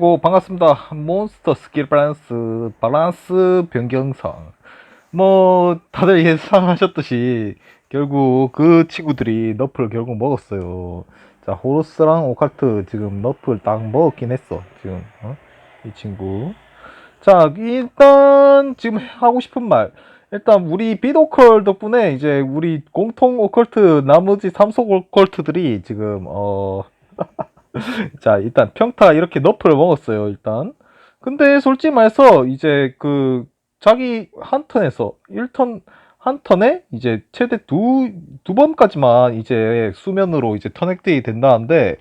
아이고 반갑습니다. 몬스터 스킬 밸런스 밸런스 변경상. 뭐 다들 예상하셨듯이 결국 그 친구들이 너프를 결국 먹었어요. 자 호루스랑 오카트 지금 너프를 딱 먹었긴 했어. 지금 어? 이 친구. 자 일단 지금 하고 싶은 말. 일단 우리 비도컬 덕분에 이제 우리 공통 오컬트 나머지 삼속 오컬트들이 지금 어 자, 일단 평타 이렇게 너프를 먹었어요, 일단. 근데 솔직히 말해서 이제 그 자기 한 턴에서 1턴 한 턴에 이제 최대 두, 두 번까지만 이제 수면으로 이제 터넥데이 된다는데,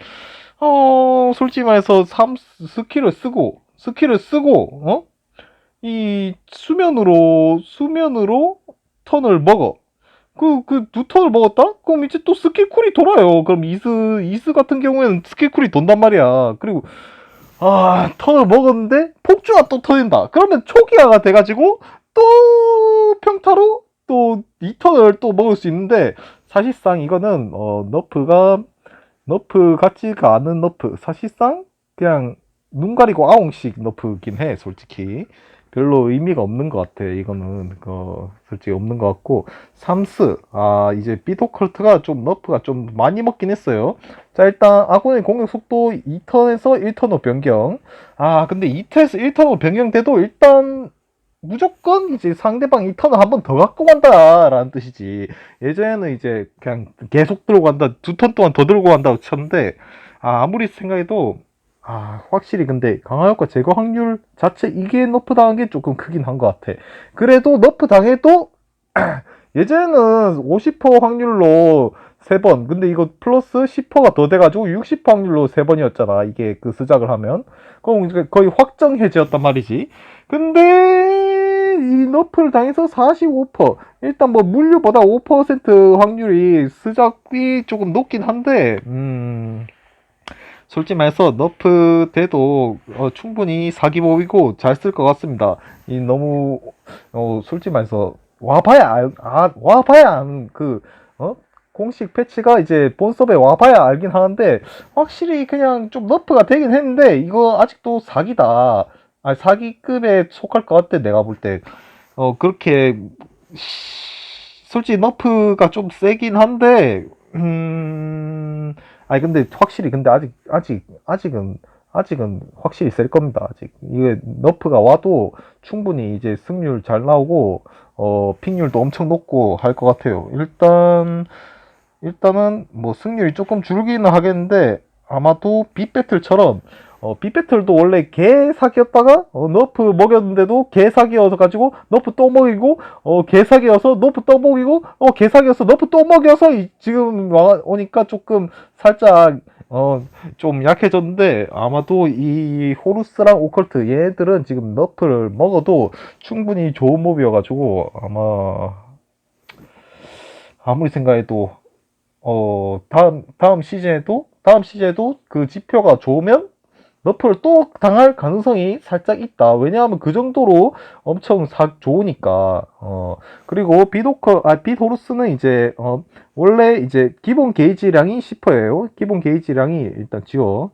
어, 솔직히 말해서 3 스킬을 쓰고, 스킬을 쓰고, 어? 이 수면으로, 수면으로 턴을 먹어. 그, 그, 두 턴을 먹었다? 그럼 이제 또 스킬 쿨이 돌아요. 그럼 이스, 이스 같은 경우에는 스킬 쿨이 돈단 말이야. 그리고, 아, 턴을 먹었는데, 폭주가 또 터진다. 그러면 초기화가 돼가지고, 또 평타로 또 2턴을 또 먹을 수 있는데, 사실상 이거는, 어, 너프가, 너프 같지가 않은 너프. 사실상, 그냥, 눈 가리고 아웅식 너프긴 해, 솔직히. 별로 의미가 없는 것 같아. 이거는 그 솔직히 없는 것 같고 삼스 아 이제 비토컬트가 좀 너프가 좀 많이 먹긴 했어요. 자 일단 아군의 공격 속도 2턴에서 1턴으로 변경. 아 근데 2턴에서 1턴으로 변경돼도 일단 무조건 이제 상대방 2턴을 한 번 더 갖고 간다라는 뜻이지. 예전에는 이제 그냥 계속 들고 간다 두 턴 동안 더 들고 간다고 쳤는데 아 아무리 생각해도 아, 확실히 근데 강화효과 제거 확률 자체 이게 너프 당한 게 조금 크긴 한 것 같아. 그래도 너프 당해도 예전에는 50% 확률로 3번, 근데 이거 플러스 10%가 더 돼가지고 60% 확률로 3번이었잖아. 이게 그 수작을 하면. 그럼 거의 확정 해제였단 말이지. 근데 이 너프를 당해서 45%. 일단 뭐 물류보다 5% 확률이 수작이 조금 높긴 한데, 음. 솔직히 말해서 너프 돼도 어, 충분히 사기법이고 잘 쓸 것 같습니다. 이 너무 어, 솔직히 말해서 와봐야 알, 아, 와봐야 아는 그 어? 공식 패치가 이제 본섭에 와봐야 알긴 하는데 확실히 그냥 좀 너프가 되긴 했는데 이거 아직도 사기다. 아 사기급에 속할 것 같아 내가 볼 때. 어 그렇게 솔직히 너프가 좀 세긴 한데 음. 아니 근데 확실히 근데 아직 아직 아직은 아직은 확실히 셀 겁니다. 아직 이게 너프가 와도 충분히 이제 승률 잘 나오고 어 픽률도 엄청 높고 할 것 같아요. 일단 일단은 뭐 승률이 조금 줄기는 하겠는데 아마도 빅배틀처럼 어, 빅배틀도 원래 개 사기였다가 어, 너프 먹였는데도 개 사기여서 가지고 너프 또 먹이고 어, 개 사기여서 너프 또 먹이고 어, 개 사기여서 너프 또 먹여서 이, 지금 와, 오니까 조금 살짝 어, 좀 약해졌는데 아마도 이 호루스랑 오컬트 얘들은 지금 너프를 먹어도 충분히 좋은 몹이어가지고 아마 아무리 생각해도 어 다음 다음 시즌에도 다음 시즌에도 그 지표가 좋으면 너프를 또 당할 가능성이 살짝 있다. 왜냐하면 그 정도로 엄청 사, 좋으니까. 어, 그리고 비도커, 아, 비도루스는 이제, 어, 원래 이제 기본 게이지량이 10%예요. 기본 게이지량이 일단 지워.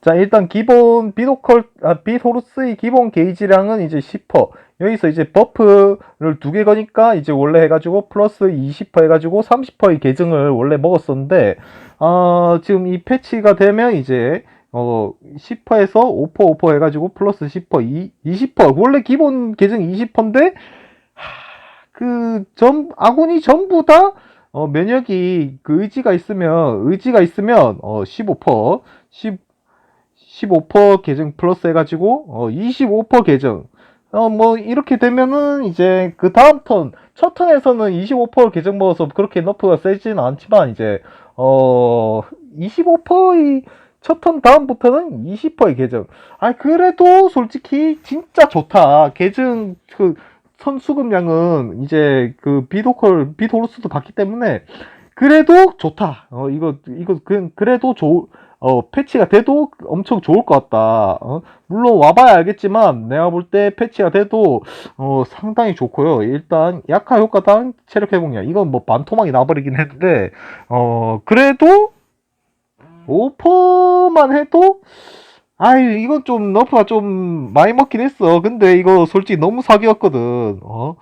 자, 일단 기본 비도컬, 아, 비도루스의 기본 게이지량은 이제 10%. 여기서 이제 버프를 두 개 거니까 이제 원래 해가지고 플러스 20% 해가지고 30%의 계정을 원래 먹었었는데, 어, 지금 이 패치가 되면 이제 어 10%에서 5% 5% 해가지고 플러스 10% 20% 원래 기본 계정 20%인데 그전 아군이 전부 다 어, 면역이 그 의지가 있으면 의지가 있으면 어, 15% 10 15% 계정 플러스 해가지고 어, 25% 계정. 어, 뭐 이렇게 되면은 이제 그 다음 턴 첫 턴에서는 25% 계정 먹어서 그렇게 너프가 세지는 않지만 이제 어 25%의 첫 턴 다음부터는 20%의 계정. 아, 그래도 솔직히 진짜 좋다. 계정, 그, 선수금량은 이제 그 비도컬, 비도로스도 받기 때문에 그래도 좋다. 어, 이거, 이거, 그, 그래도 좋, 어, 패치가 돼도 엄청 좋을 것 같다. 어, 물론 와봐야 알겠지만, 내가 볼 때 패치가 돼도, 어, 상당히 좋고요. 일단, 약화 효과당 체력 회복량. 이건 뭐 반토막이 나버리긴 했는데, 어, 그래도 5%만 해도 아이, 이건 좀, 너프가 좀 많이 먹긴 했어. 근데 이거 솔직히 너무 사기였거든. 어?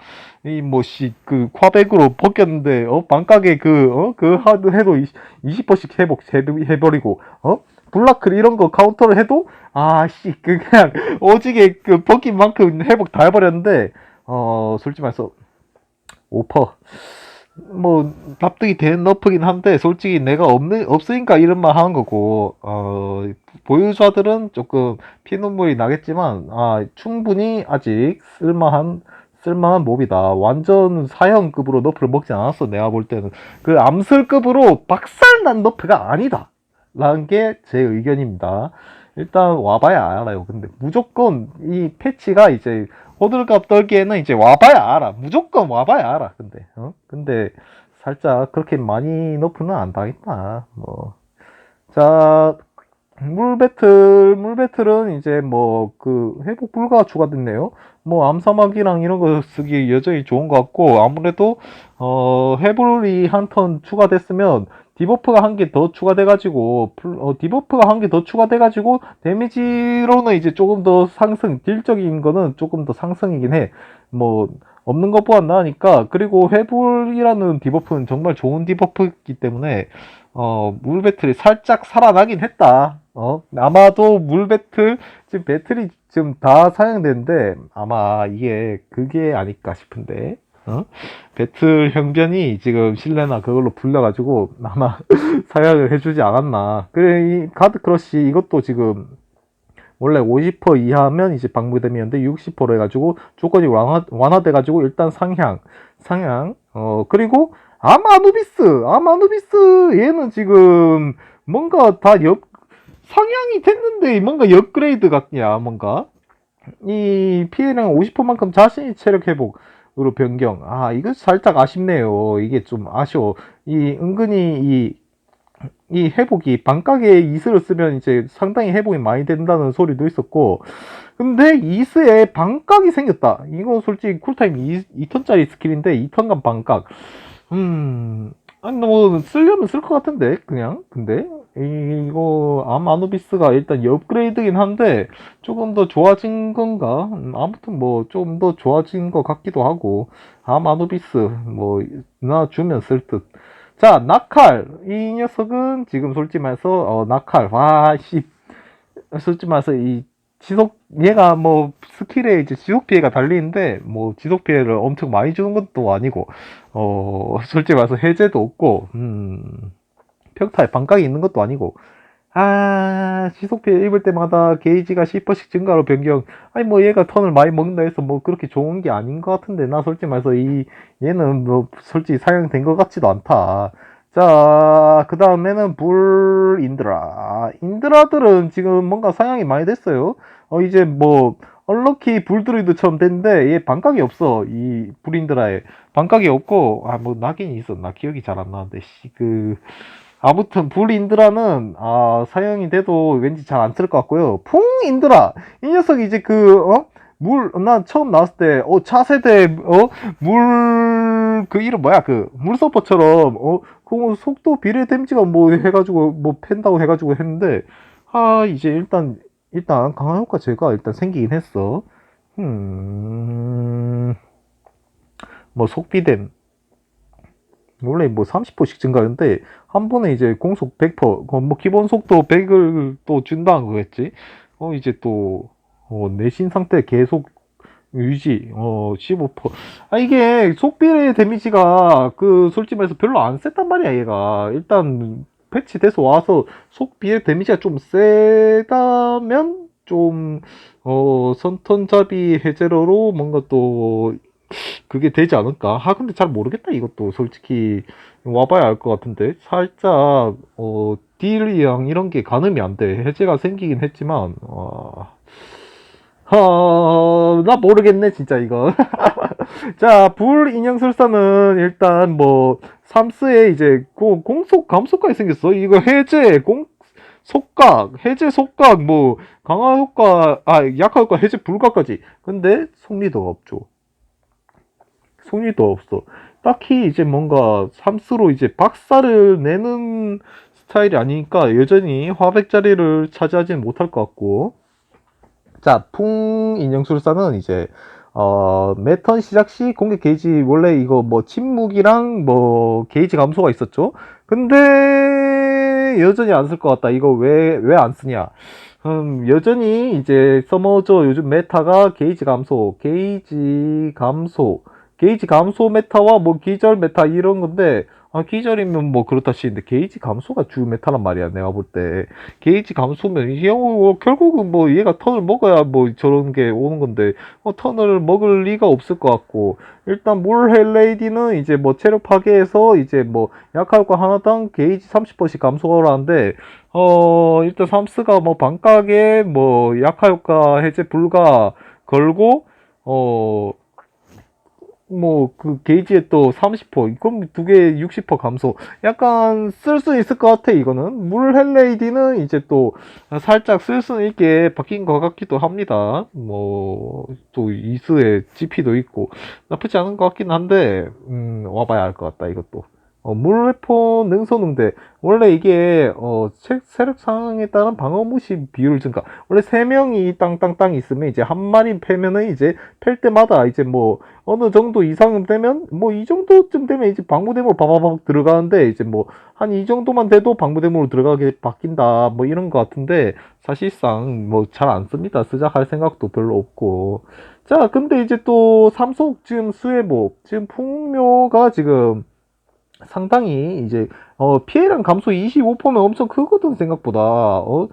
이, 뭐, 씨, 그, 콰백으로 벗겼는데, 어? 반가게 그, 어? 그 해도 20, 20%씩 회복, 해- 해버리고, 어? 블라클 이런 거 카운터를 해도, 아, 씨, 그, 그냥, 오지게 그, 벗긴 만큼 회복 다 해버렸는데, 어, 솔직히 말해서, 오퍼. 뭐 납득이 되는 너프긴 한데 솔직히 내가 없는 없으니까 이런 말 하는 거고 어 보유자들은 조금 피눈물이 나겠지만 아 충분히 아직 쓸만한 쓸만한 몹이다. 완전 사형급으로 너프를 먹지 않았어. 내가 볼 때는. 그 암슬급으로 박살난 너프가 아니다. 라는 게 제 의견입니다. 일단 와봐야 알아요. 근데 무조건 이 패치가 이제 호들갑 떨기에는 이제 와봐야 알아. 무조건 와봐야 알아. 근데, 어? 근데, 살짝 그렇게 많이 높으면 안 당했다. 뭐. 자, 물 배틀, 물 배틀은 이제 뭐, 그, 회복 불가 추가됐네요. 뭐, 암사막이랑 이런 거 쓰기 여전히 좋은 것 같고, 아무래도, 어, 해불이 한 턴 추가됐으면, 디버프가 한 개 더 추가돼가지고, 풀- 어, 디버프가 한 개 더 추가돼가지고, 데미지로는 이제 조금 더 상승, 딜적인 거는 조금 더 상승이긴 해. 뭐, 없는 것보다 나으니까, 그리고 회불이라는 디버프는 정말 좋은 디버프이기 때문에, 어, 물 배틀이 살짝 살아나긴 했다. 어, 아마도 물 배틀, 지금 배틀이 지금 다 사용되는데, 아마 이게 그게 아닐까 싶은데, 어? 배틀 형변이 지금 실내나 그걸로 불려가지고 아마 사양을 해주지 않았나. 그래, 이 가드 크러쉬 이것도 지금 원래 50% 이하면 이제 방부됨이었는데 60% 해가지고 조건이 완화, 완화돼가지고 일단 상향, 상향. 어, 그리고 아마누비스, 아마누비스 얘는 지금 뭔가 다 옆, 상향이 됐는데 뭔가 업그레이드 같냐, 뭔가. 이 피해량 50%만큼 자신이 체력 회복 으로 변경. 아, 이거 살짝 아쉽네요. 이게 좀 아쉬워. 이 은근히 이, 이 회복이 반각에 이스를 쓰면 이제 상당히 회복이 많이 된다는 소리도 있었고, 근데 이스에 반각이 생겼다. 이건 솔직히 쿨타임 2, 턴짜리 스킬인데 2턴간 반각. 음, 아니, 뭐, 쓰려면 쓸 것 같은데, 그냥. 근데, 이거, 아마누비스가 일단 업그레이드긴 한데, 조금 더 좋아진 건가? 음, 아무튼 뭐, 좀 더 좋아진 것 같기도 하고, 아마누비스, 뭐, 나 주면 쓸 듯. 자, 나칼. 이 녀석은 지금 솔직히 말해서, 어, 나칼. 와, 씨. 솔직히 말해서, 이, 지속, 얘가 뭐, 스킬에 이제 지속 피해가 달리는데, 뭐, 지속 피해를 엄청 많이 주는 것도 아니고, 어, 솔직히 말해서 해제도 없고, 음, 평타에 반각이 있는 것도 아니고, 아, 피해 입을 때마다 게이지가 10%씩 증가로 변경. 아니, 뭐, 얘가 턴을 많이 먹는다 해서 뭐, 그렇게 좋은 게 아닌 것 같은데, 나 솔직히 말해서 이, 얘는 뭐, 솔직히 사용된 것 같지도 않다. 자, 그 다음에는 불 인드라. 인드라들은 지금 뭔가 사양이 많이 됐어요. 어, 이제 뭐, 얼럭키 불드루이드처럼 됐는데, 얘 반각이 없어. 이 불인드라에. 반각이 없고, 아, 뭐, 나긴 있어. 나 기억이 잘 안 나는데, 씨, 그, 아무튼, 불인드라는, 아, 사용이 돼도 왠지 잘 안 쓸 것 같고요. 풍인드라! 이 녀석이 이제 그, 어? 물, 나 처음 나왔을 때, 어, 차세대, 어? 물, 그 이름 뭐야? 그, 물서퍼처럼, 어? 그 속도 비례 데미지가 뭐 해가지고, 뭐 팬다고 해가지고 했는데, 아, 이제 일단, 일단 강화 효과 제가 일단 생기긴 했어. 음, 뭐 속비댐. 원래 뭐 30%씩 증가하는데, 한 번에 이제 공속 100%, 그뭐 기본 속도 100을 또 준다는 거겠지? 어, 이제 또, 어, 내신 상태 계속 유지, 어, 15%. 아, 이게 속비례 데미지가 그 솔직히 말해서 별로 안 셌단 말이야, 얘가. 일단 패치돼서 와서 속비례 데미지가 좀 세다면 좀, 어, 선턴잡이 해제로로 뭔가 또 그게 되지 않을까? 아, 근데 잘 모르겠다, 이것도. 솔직히, 와봐야 알 것 같은데. 살짝, 어, 딜이랑 이런 게 가늠이 안 돼. 해제가 생기긴 했지만, 어, 어, 나 모르겠네, 진짜, 이거. 자, 불 인형술사는 일단 뭐, 삼스에 이제, 고- 공속, 감속까지 생겼어. 이거 해제, 공, 속각, 해제 속각, 뭐, 강화 효과, 아, 약화 효과, 해제 불가까지. 근데, 속리도가 없죠. 속리도 없어. 딱히 이제 뭔가, 삼스로 이제 박살을 내는 스타일이 아니니까 여전히 화백 자리를 차지하지는 못할 것 같고 자, 풍 인형술사는 이제 어, 매턴 시작 시 공격 게이지 원래 이거 뭐 침묵이랑 뭐 게이지 감소가 있었죠. 근데 여전히 안 쓸 것 같다. 이거 왜 왜 안 쓰냐? 음, 여전히 이제 서머저 요즘 메타가 게이지 감소, 게이지 감소, 게이지 감소 메타와 뭐 기절 메타 이런 건데 아, 기절이면 뭐 그렇다 치는데 게이지 감소가 주 메타란 말이야 내가 볼 때. 게이지 감소면 이게 어, 결국은 뭐 얘가 턴을 먹어야 뭐 저런 게 오는 건데 어, 턴을 먹을 리가 없을 것 같고. 일단 몰헬레이디는 이제 뭐 체력 파괴해서 이제 뭐 약할과 하나당 게이지 30%씩 감소를 하는데 어 일단 삼스가 뭐 반각에 뭐 약화 효과 해제 불가 걸고 어 뭐 그 게이지에 또 30% 그럼 두개 60% 감소. 약간 쓸 수 있을 것 같아 이거는. 물 헬레이디는 이제 또 살짝 쓸 수 있게 바뀐 것 같기도 합니다. 뭐 또 이스에 GP도 있고 나쁘지 않은 것 같긴 한데 음 와봐야 알 것 같다 이것도 어, 물회포 능선응대. 원래 이게 어 체- 세력 상황에 따른 방어 무시 비율 증가. 원래 세 명이 땅땅땅 있으면 이제 한 마리 패면은 이제 팰 때마다 이제 뭐 어느 정도 이상은 되면 뭐 이 정도쯤 되면 이제 방무대으로 바바박 들어가는데 이제 뭐 한 이 정도만 돼도 방무대으로 들어가게 바뀐다. 뭐 이런 것 같은데 사실상 뭐 잘 안 씁니다. 쓰자 할 생각도 별로 없고. 자 근데 이제 또 삼속 지금 수혜복. 지금 풍묘가 지금 상당히 이제 어 피해량 감소 25%면 엄청 크거든 생각보다. 어?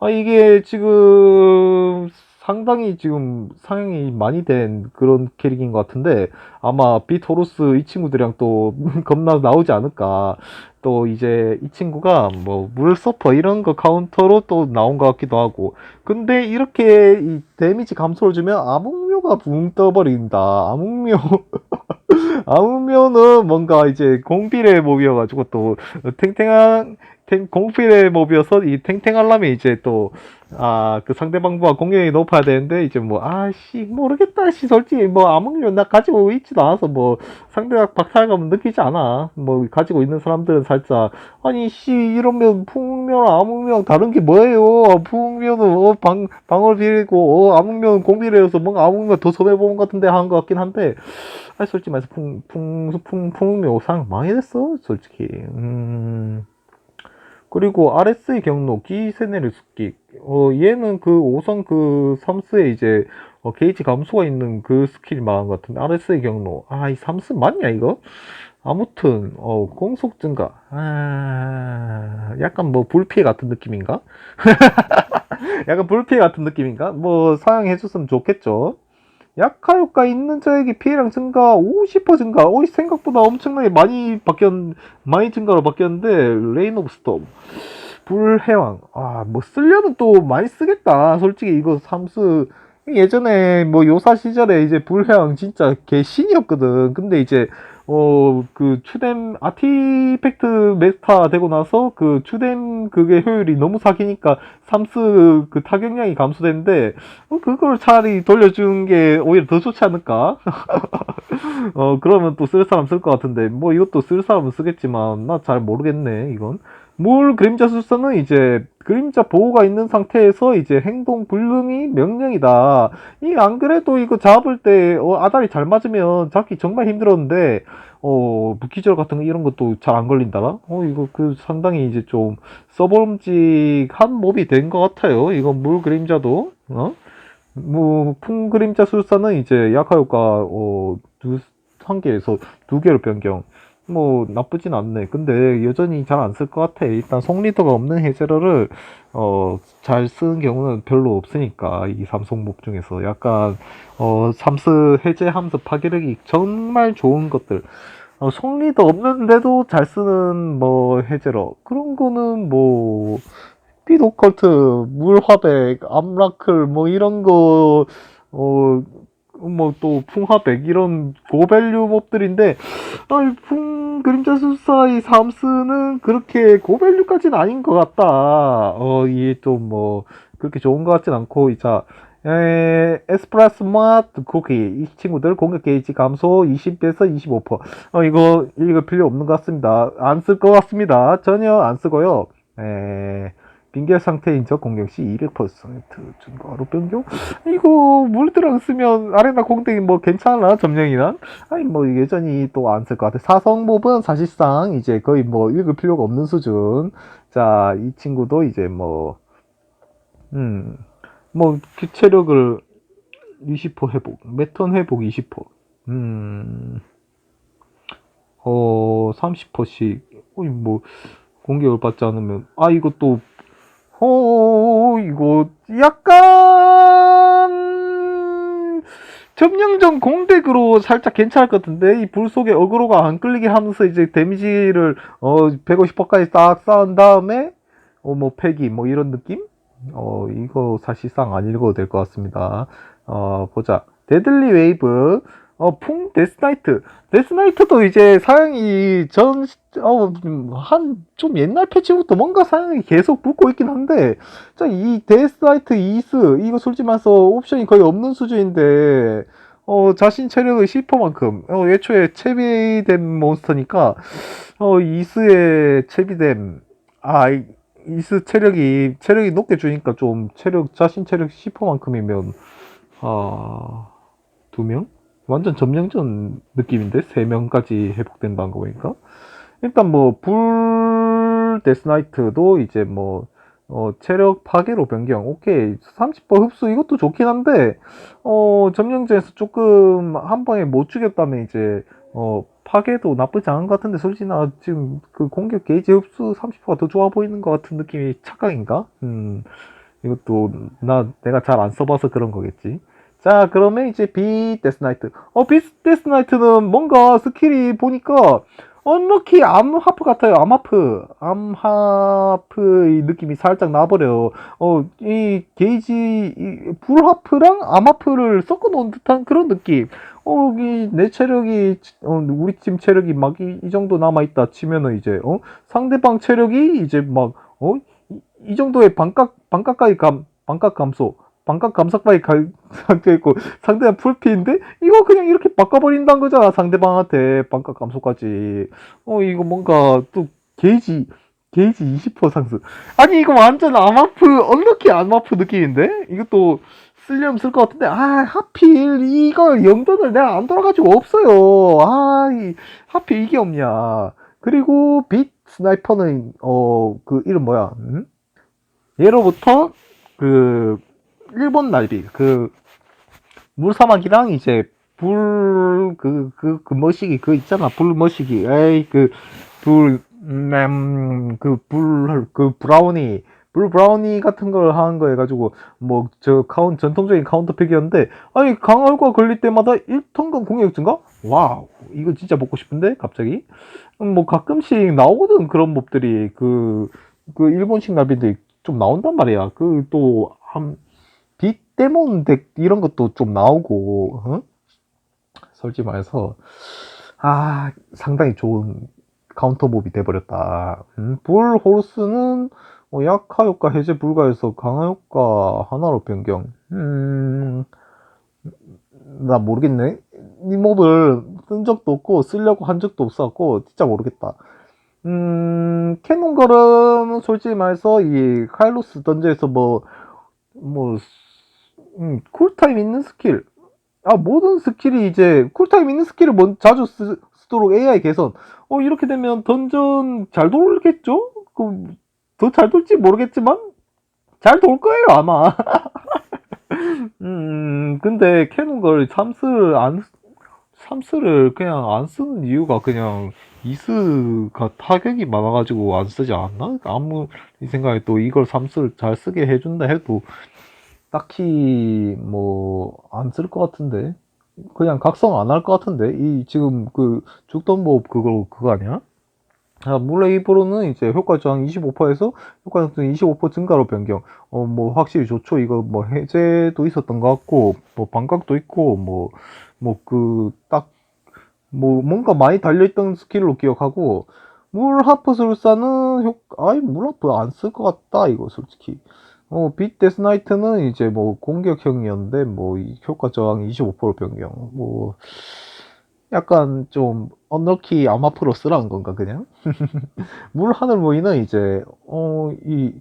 아, 이게 지금 상당히 지금 상향이 많이 된 그런 캐릭인 것 같은데 아마 비토로스 이 친구들이랑 또 겁나 나오지 않을까. 또 이제 이 친구가 뭐 물서퍼 이런 거 카운터로 또 나온 것 같기도 하고. 근데 이렇게 이 데미지 감소를 주면 암흑묘가 붕 떠버린다. 암흑묘 암흑묘는 뭔가 이제 공필의 몹이어가지고 또 탱탱한 탱, 공필의 몹이어서 이 탱탱하려면 이제 또 아 그 상대방보다 공격이 높아야 되는데 이제 뭐 아 씨 모르겠다 씨. 솔직히 뭐 암흑묘 나 가지고 있지도 않아서 뭐 상대가 박탈감은 느끼지 않아. 뭐 가지고 있는 사람들은 살짝 아니 씨 이러면 풍묘랑 암흑묘랑 다른 게 뭐예요? 풍묘는 어, 방 방어를 비리고 어, 암흑묘는 공비례여서 뭔가 암흑묘 더 손해보는 것 같은데 한 것 같긴 한데 아니 솔직히 말해서 풍, 풍, 풍, 풍묘 상 많이 됐어 솔직히. 음 그리고 RS의 경로 기세네를 습기. 어 얘는 그 5선 그 3스에 이제 어, 게이지 감소가 있는 그 스킬이 말한 것 같은데 RS의 경로. 아이 3스 맞냐 이거? 아무튼 어 공속 증가. 아 약간 뭐 불피해 같은 느낌인가? 약간 불피해 같은 느낌인가? 뭐 사용해줬으면 좋겠죠 약화 효과 있는 자에게 피해량 증가 50% 증가. 오, 생각보다 엄청나게 많이 바뀌었, 많이 증가로 바뀌었는데, 레인 오브 스톰. 불해왕. 아, 뭐, 쓰려면 또 많이 쓰겠다. 솔직히 이거 삼수, 예전에 뭐 요사 시절에 이제 불해왕 진짜 개신이었거든. 근데 이제, 어, 그 추뎀 아티팩트 메타 되고 나서 그 추뎀 그게 효율이 너무 사기니까 삼스 그 타격량이 감소됐는데 어, 그걸 차라리 돌려준 게 오히려 더 좋지 않을까? 어, 그러면 또 쓸 사람 쓸 것 같은데, 뭐 이것도 쓸 사람은 쓰겠지만, 나 잘 모르겠네, 이건. 물 그림자 술사는 이제 그림자 보호가 있는 상태에서 이제 행동 불능이 명령이다. 이 안 그래도 이거 잡을 때 어, 아다리 잘 맞으면 잡기 정말 힘들었는데 어 무기절 같은 거 이런 것도 잘 안 걸린다나? 어 이거 그 상당히 이제 좀 써볼음직한 몹이 된 것 같아요. 이거 물 그림자도 어? 뭐 풍 그림자 술사는 이제 약화 효과 어, 두, 한 개에서 두 개로 변경. 뭐 나쁘진 않네. 근데 여전히 잘 안 쓸 것 같아. 일단 송리더가 없는 해제러를 어, 잘 쓰는 경우는 별로 없으니까 이 삼성목 중에서 약간 어, 삼스 해제하면서 파괴력이 정말 좋은 것들. 어, 송리더 없는데도 잘 쓰는 뭐 해제러 그런 거는 뭐 피노컬트, 물화백, 암라클 뭐 이런 거 어 뭐 또 풍화백 이런 고밸류 몹들인데 아, 풍 그림자 술사의 삼스는 그렇게 고밸류까지는 아닌 것 같다. 어, 이게 좀 뭐 그렇게 좋은 것 같진 않고 이자 에, 에스프레소 맛 쿠키 이 친구들 공격 게이지 감소 20에서 25%. 어, 이거 이거 필요 없는 것 같습니다. 안 쓸 것 같습니다. 전혀 안 쓰고요. 에, 빙결 상태인 적 공격 시 200% 증가로 변경? 이거 물드랑 쓰면 아레나 공댕이 뭐 괜찮아 점령이란? 아니 뭐 예전이 또안 쓸 것 같아. 사성몹은 사실상 이제 거의 뭐 읽을 필요가 없는 수준. 자, 이 친구도 이제 뭐, 음, 뭐 체력을 20% 회복, 매턴 회복 20%. 음, 어, 30%씩, 어이, 뭐, 공격을 받지 않으면, 아, 이것도, 어, 이거, 약간, 점령전 공덱으로 살짝 괜찮을 것 같은데, 이 불 속에 어그로가 안 끌리게 하면서 이제 데미지를, 어, 150%까지 딱 쌓은 다음에, 어, 뭐, 패기, 뭐, 이런 느낌? 어, 이거 사실상 안 읽어도 될 것 같습니다. 어, 보자. 데들리 웨이브, 어, 풍 데스나이트. 데스나이트도 이제 사양이 전, 어, 한, 좀 옛날 패치부터 뭔가 사양이 계속 붙고 있긴 한데, 자, 이 데스나이트 이스, 이거 솔직히 말해서 옵션이 거의 없는 수준인데, 어, 자신 체력의 10%만큼, 어, 애초에 채비된 몬스터니까, 어, 이스의 채비됨, 아, 이- 이스 체력이, 체력이 높게 주니까 좀 체력, 자신 체력 10%만큼이면, 아, 두 명? 완전 점령전 느낌인데? 세 명까지 회복된다는 거 보니까. 일단 뭐, 불 데스나이트도 이제 뭐, 어, 체력 파괴로 변경. 오케이. 30% 흡수 이것도 좋긴 한데, 어, 점령전에서 조금 한 방에 못 죽였다면 이제, 어, 파괴도 나쁘지 않은 것 같은데, 솔직히 나 지금 그 공격 게이지 흡수 30%가 더 좋아 보이는 것 같은 느낌이 착각인가? 음, 이것도 나, 내가 잘 안 써봐서 그런 거겠지. 자, 그러면 이제 비 데스나이트. 어, 비 데스나이트는 뭔가 스킬이 보니까 언럭키 암하프 같아요. 암하프. 암하프의 느낌이 살짝 나버려요. 어, 이 게이지, 이 불하프랑 암하프를 섞어 놓은 듯한 그런 느낌. 어, 이, 내 체력이, 어, 우리 팀 체력이 막 이, 이 정도 남아있다 치면은 이제, 어, 상대방 체력이 이제 막, 어, 이, 이 정도의 반값, 반값까지 감, 반값 감소. 반값 감삭바에 갈 상태 있고 상대가 풀피인데 이거 그냥 이렇게 바꿔버린다는 거잖아 상대방한테. 반값 감소까지. 어 이거 뭔가 또 게이지 게이지 20% 상승. 아니 이거 완전 암아프 언럭키 암아프 느낌인데? 이것도 쓰려면 쓸 것 같은데 아 하필 이걸 영전을 내가 안 돌아가지고 없어요. 아 이, 하필 이게 없냐. 그리고 빛 스나이퍼는 어 그 이름 뭐야? 음? 예로부터 그 일본 날비 그 물사막이랑 이제 불 그 그 그 머시기 그 있잖아. 불 머시기. 에이 음, 그불그불그 그 브라우니. 불 브라우니 같은 걸 하는 거 해가지고 뭐 저 카운 전통적인 카운터 픽이었는데 아니 강화효과 걸릴 때마다 1턴간 공격 증가? 와우. 이거 진짜 먹고 싶은데? 갑자기? 음, 뭐 가끔씩 나오거든 그런 몹들이. 그그 일본식 날비들이 좀 나온단 말이야. 그 또 한 빗데몬 덱 이런 것도 좀 나오고 어? 솔직히 말해서 아 상당히 좋은 카운터 몹이 돼버렸다. 음, 불 호르스는 뭐 약화 효과 해제 불가해서 강화 효과 하나로 변경. 음, 나 모르겠네. 이 몹을 쓴 적도 없고 쓰려고 한 적도 없었고 진짜 모르겠다. 음 캐논 걸음은 솔직히 말해서 이 카일로스 던저에서 뭐 뭐, 음, 쿨타임 있는 스킬. 아, 모든 스킬이 이제, 쿨타임 있는 스킬을 먼, 자주 쓰, 쓰도록 AI 개선. 어, 이렇게 되면 던전 잘 돌겠죠? 그, 더 잘 돌지 모르겠지만, 잘 돌 거예요, 아마. 음, 근데 캐논걸 삼스를 안, 삼스를 그냥 안 쓰는 이유가 그냥 이스가 타격이 많아가지고 안 쓰지 않나? 아무 생각에 또 이걸 삼스를 잘 쓰게 해준다 해도 딱히 뭐 안 쓸 것 같은데 그냥 각성 안 할 것 같은데 이 지금 그 죽던 법 그거 그거 아니야? 아, 물레이브로는 이제 효과 저항 25%에서 효과 저항 25% 증가로 변경. 어, 뭐 확실히 좋죠. 이거 뭐 해제도 있었던 것 같고 뭐 반각도 있고 뭐 뭐 그 딱 뭐 뭔가 많이 달려있던 스킬로 기억하고 물하프 술사는 효 아이 물하프 안 쓸 것 같다 이거 솔직히. 어, 빛 데스나이트는 이제 뭐 공격형이었는데 뭐이 효과 저항 25% 변경. 뭐 약간 좀 언럭키 아마프로 쓰라는 건가 그냥? 물 하늘 모이는 이제 어 이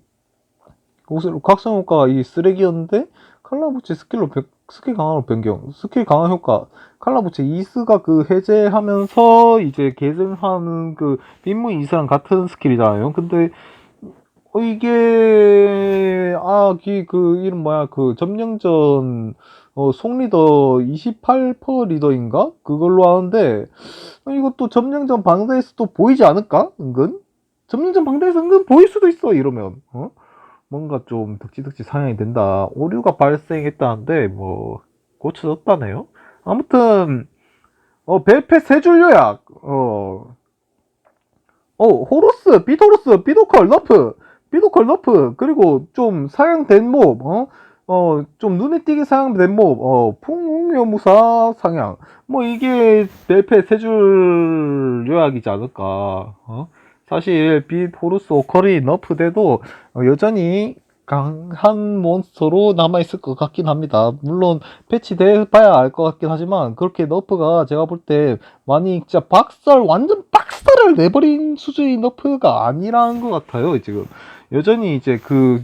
각성 효과 이 쓰레기였는데 칼라부치 스킬로 변- 스킬 강화로 변경 스킬 강화 효과 칼라부치 이스가 그 해제하면서 이제 계승하는 그 빈무 이스랑 같은 스킬이잖아요 근데 어, 이게 아그 이름 뭐야 그 점령전 어, 송리더 28% 리더인가 그걸로 하는데 어, 이것도 점령전 방대에서도 보이지 않을까 은근 점령전 방대에서 은근 보일 수도 있어 이러면 어? 뭔가 좀 덕지덕지 상향이 된다. 오류가 발생했다는데 뭐 고쳐졌다네요. 아무튼 어 벨페 세줄 요약. 어. 어 호로스, 비토로스, 비도컬, 너프, 비도컬, 너프 그리고 좀 상향된 몹. 어. 어, 좀 눈에 띄게 상향된 몹, 어, 풍묘무사 상향. 뭐, 이게 벨페 세줄 요약이지 않을까, 어? 사실, 빛, 호루스, 오커리, 너프돼도 어, 여전히 강한 몬스터로 남아있을 것 같긴 합니다. 물론 패치돼 봐야 알 것 같긴 하지만 그렇게 너프가 제가 볼 때 많이 진짜 박살 완전 박살을 내버린 수준의 너프가 아니라는 것 같아요 지금 여전히 이제 그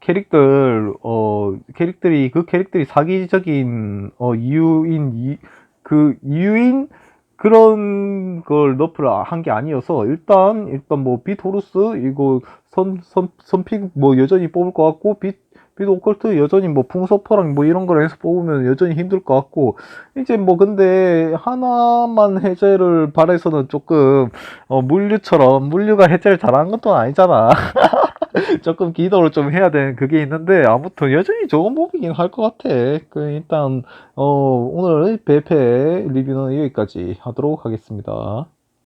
캐릭들 어 캐릭들이 그 캐릭들이 사기적인 어 이유인 이, 그 이유인 그런 걸 너프를 한 게 아니어서 일단 일단 뭐 비토루스 이거 선, 선, 선픽 뭐 여전히 뽑을 것 같고 빛, 빛 오컬트 여전히 뭐 풍서퍼랑 뭐 이런 걸 해서 뽑으면 여전히 힘들 것 같고 이제 뭐 근데 하나만 해제를 바래서는 조금 어 물류처럼 물류가 해제를 잘하는 것도 아니잖아 조금 기도를 좀 해야 되는 그게 있는데 아무튼 여전히 좋은 모이긴 할 것 같아. 그 일단 어 오늘 배패 리뷰는 여기까지 하도록 하겠습니다